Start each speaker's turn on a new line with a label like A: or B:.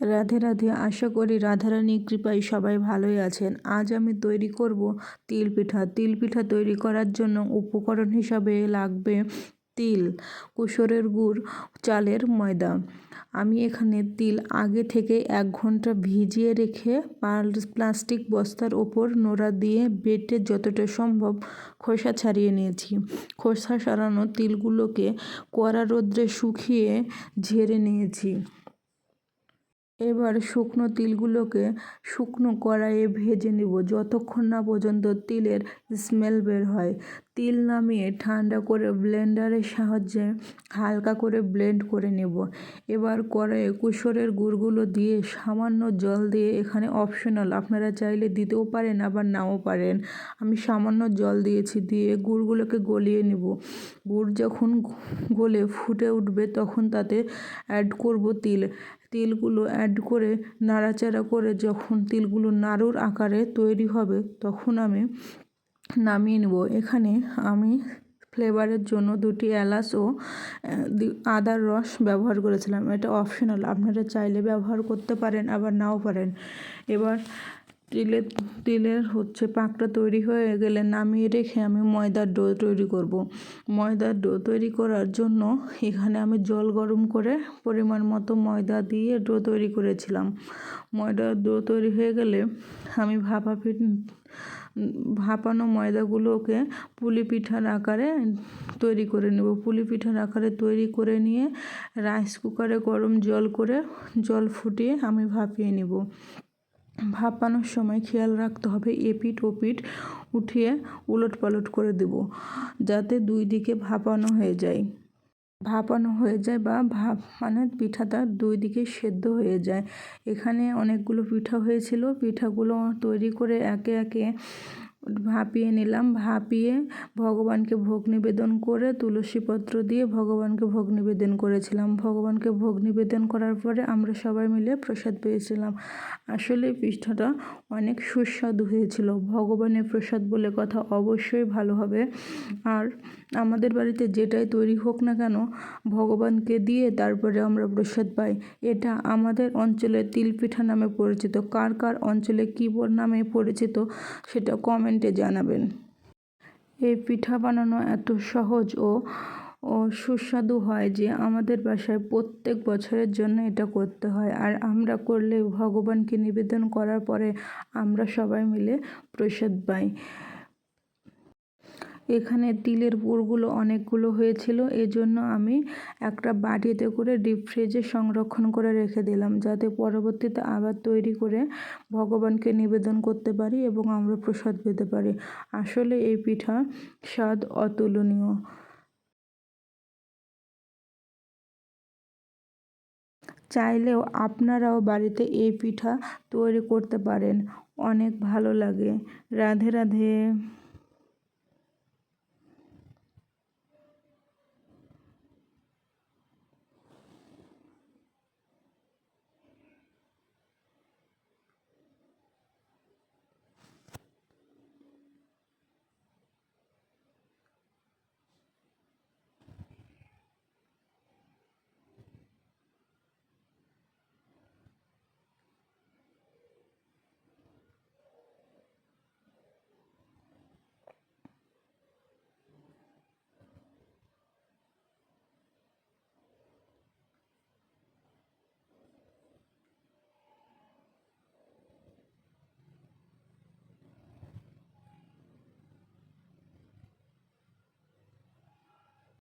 A: রাধে রাধে, আশা করি রাধারানীর কৃপায় সবাই ভালোই আছেন। আজ আমি তৈরি করব তিল পিঠা। তিল পিঠা তৈরি করার জন্য উপকরণ হিসাবে লাগবে তিল, কুসরের গুড়, চালের ময়দা। আমি এখানে তিল আগে থেকে এক ঘণ্টা ভিজিয়ে রেখে প্লাস্টিক বস্তার ওপর নোড়া দিয়ে বেটে যতটা সম্ভব খোসা ছাড়িয়ে নিয়েছি। খোসা সারানো তিলগুলোকে কড়া রোদ্রে শুকিয়ে ঝেড়ে নিয়েছি। এবার শুকনো তিলগুলোকে শুকনো কড়াইয়ে ভেজে নেব। যতক্ষণ না পর্যন্ত তিলের স্মেল বের হয়। তিল নামিয়ে ঠান্ডা করে ব্লেন্ডারের সাহায্যে হালকা করে ব্লেন্ড করে নেব। এবার কড়াইয়ে কুসরের গুড়গুলো দিয়ে সামান্য জল দিয়ে এখানে অপশনাল আপনারা চাইলে দিতেও পারেন, আবার নাও পারেন। আমি সামান্য জল দিয়েছি, দিয়ে গুড়গুলোকে গলিয়ে নেব। গুড় যখন গলে ফুটে উঠবে, তখন তাতে অ্যাড করব তিল। তিলগুলো অ্যাড করে, নাড়াচাড়া করে যখন তিলগুলো নাড়ুর আকারে তৈরি হবে, তখন আমি নামিয়ে নেব। এখানে আমি ফ্লেভারের জন্য দুটি এলাচ ও আদার রস ব্যবহার করেছিলাম। এটা অপশনাল আপনারা চাইলে ব্যবহার করতে পারেন, আবার নাও পারেন। এবার তিলের তিলের হচ্ছে পাকটা তৈরি হয়ে গেলে নামিয়ে রেখে আমি ময়দার ডো তৈরি করব। ময়দার ডো তৈরি করার জন্য এখানে আমি জল গরম করে পরিমাণ মতো ময়দা দিয়ে ডো তৈরি করেছিলাম। ময়দার ডো তৈরি হয়ে গেলে আমি ভাপা পিঠ, ভাপানো ময়দাগুলোকে পুলি পিঠার আকারে তৈরি করে নেব। পুলি পিঠার আকারে তৈরি করে নিয়ে রাইস কুকারে গরম জল করে জল ফুটিয়ে আমি ভাপিয়ে নেব। ভাপানোর সময় খেয়াল রাখতে হবে, এপিঠ ওপিঠ উঠিয়ে উলট পালট করে দেব, যাতে দুই দিকে ভাপানো হয়ে যায়। ভাপানো হয়ে যায় বা ভাপ মানে পিঠাটা দুই দিকে সেদ্ধ হয়ে যায়। এখানে অনেকগুলো পিঠা হয়েছিল, পিঠাগুলো তৈরি করে একে একে ভাপিয়ে নিলাম, ভাপিয়ে ভগবানকে ভোগ নিবেদন করে তুলসী পত্র দিয়ে ভগবানকে ভোগ নিবেদন করেছিলাম। ভগবানকে ভোগ নিবেদন করার পরে আমরা সবাই মিলে প্রসাদ পেয়েছিলাম। আসলে পিঠাটা অনেক সুস্বাদু হয়েছিল। ভগবানের প্রসাদ বলে কথা অবশ্যই ভালো হবে। আর আমাদের বাড়িতে যেটাই তৈরি হোক না কেন, ভগবানকে দিয়ে তারপরে আমরা প্রসাদ পাই। এটা আমাদের অঞ্চলে তিলপিঠা নামে পরিচিত। কার কার অঞ্চলে কী নামে পরিচিত, সেটা কমেন্টে জানাবেন। এই পিঠা বানানো এত সহজ ও ও সুস্বাদু হয় যে আমাদের বাসায় প্রত্যেক বছরের জন্য এটা করতে হয়। আর আমরা করলে ভগবানকে নিবেদন করার পরে আমরা সবাই মিলে প্রসাদ পাই। এখানে তিলের পুরগুলো অনেকগুলো হয়েছিল, এজন্য আমি একটা বাটিতে করে ডিপ ফ্রিজে সংরক্ষণ করে রেখে দিলাম, যাতে পরবর্তীতে আবার তৈরি করে ভগবানকে নিবেদন করতে পারি এবং আমরা প্রসাদ পেতে পারি। আসলে এই পিঠা স্বাদ অতুলনীয়। চাইলেও আপনারাও বাড়িতে এই পিঠা তৈরি করতে পারেন, অনেক ভালো লাগে। রাধে রাধে।